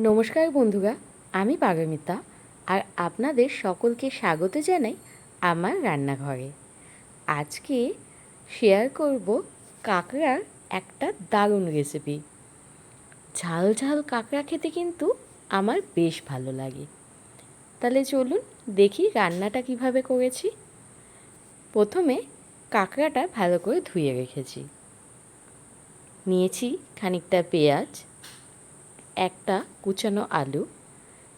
নমস্কার বন্ধুরা আমি পারমিতা আর আপনাদের সকলকে স্বাগত জানাই আমার রান্নাঘরে। আজকে শেয়ার করব কাঁকড়ার একটা দারুণ রেসিপি ঝাল ঝাল কাঁকড়া খেতে কিন্তু আমার বেশ ভালো লাগে। তাহলে চলুন দেখি রান্নাটা কীভাবে করেছি। প্রথমে কাঁকড়াটা ভালো করে ধুয়ে রেখেছি। নিয়েছি খানিকটা পেঁয়াজ একটা কুচানো আলু,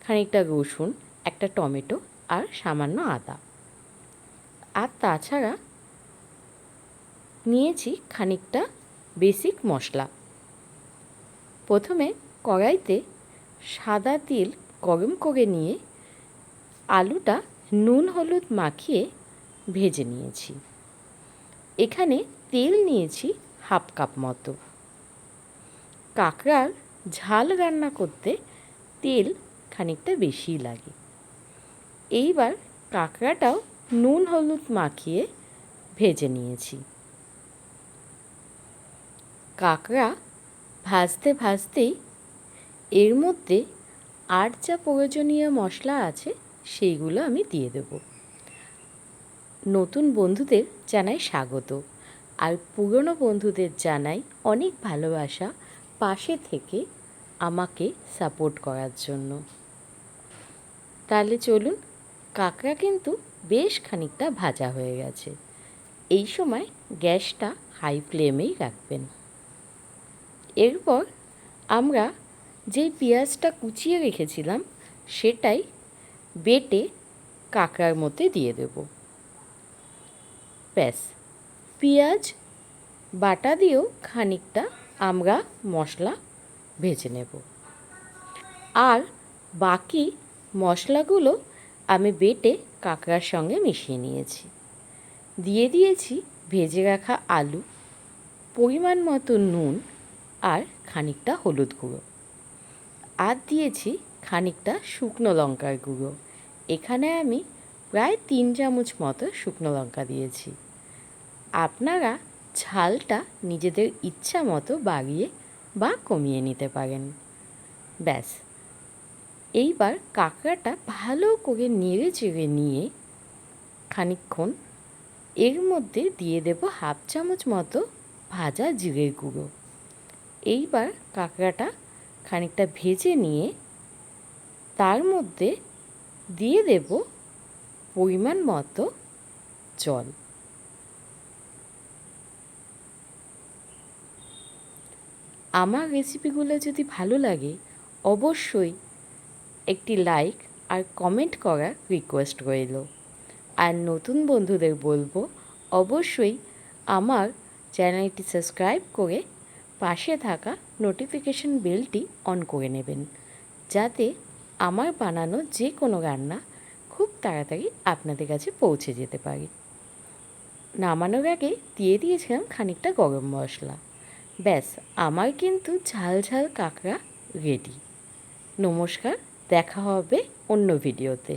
খানিকটা রসুন, একটা টমেটো আর সামান্য আদা। আর তাছাড়া নিয়েছি খানিকটা বেসিক মশলা। প্রথমে কড়াইতে সাদা তেল গরম করে নিয়ে আলুটা নুন হলুদ মাখিয়ে ভেজে নিয়েছি। এখানে তেল নিয়েছি হাফ কাপ মতো। কাঁকড়ার ঝাল রান্না করতে তেল খানিকটা বেশিই লাগে। এইবার কাঁকড়াটাও নুন, হলুদ মাখিয়ে ভেজে নিয়েছি। কাঁকড়া ভাজতে ভাজতেই এর মধ্যে আর যা প্রয়োজনীয় মশলা আছে সেইগুলো আমি দিয়ে দেব। নতুন বন্ধুদের জানাই স্বাগত। আর পুরনো বন্ধুদের জানাই অনেক ভালোবাসা। পাশে থেকে আমাকে সাপোর্ট করার জন্য। তাহলে চলুন, কাঁকড়া কিন্তু বেশ খানিকটা ভাজা হয়ে গেছে। এই সময় গ্যাসটা হাই ফ্লেমেই রাখবেন। এরপর আমরা যেই পেঁয়াজটা কুচিয়ে রেখেছিলাম, সেটাই বেটে কাঁকড়ার মধ্যে দিয়ে দেব। ব্যাস, পেঁয়াজ বাটা দিয়েও খানিকটা আমরা মশলা ভেজে নেব। আর বাকি মশলাগুলো আমি বেটে কাঁকড়ার সঙ্গে মিশিয়ে নিয়েছি। দিয়ে দিয়েছি ভেজে রাখা আলু, পরিমাণ মতো নুন আর খানিকটা হলুদ গুঁড়ো। আর দিয়েছি খানিকটা শুকনো লঙ্কার গুঁড়ো। এখানে আমি প্রায় তিন চামচ মতো শুকনো লঙ্কা দিয়েছি। আপনারা ঝালটা নিজেদের ইচ্ছা মতো বাড়িয়ে বা কমিয়ে নিতে পারেন। ব্যাস। এইবার কাঁকড়াটা ভালো করে নেড়ে চেড়ে নিয়ে খানিকক্ষণ এর মধ্যে দিয়ে দেব হাফ চামচ মতো ভাজা জিরের গুঁড়ো। এইবার কাঁকড়াটা খানিকটা ভেজে নিয়ে তার মধ্যে দিয়ে দেব পরিমাণ মতো জল। আমার রেসিপিগুলো যদি ভালো লাগে, অবশ্যই একটি লাইক আর কমেন্ট করার রিকোয়েস্ট রইল। আর নতুন বন্ধুদের বলব, অবশ্যই আমার চ্যানেলটি সাবস্ক্রাইব করে পাশে থাকা নোটিফিকেশন বেলটি অন করে নেবেন। যাতে আমার বানানো যে কোনো রান্না খুব তাড়াতাড়ি আপনাদের কাছে পৌঁছে যেতে পারে। নামানোর আগে দিয়ে দিয়েছিলাম খানিকটা গরম মশলা। ব্যাস আমার কিন্তু ঝাল ঝাল কাঁকড়া রেডি নমস্কার দেখা হবে অন্য ভিডিওতে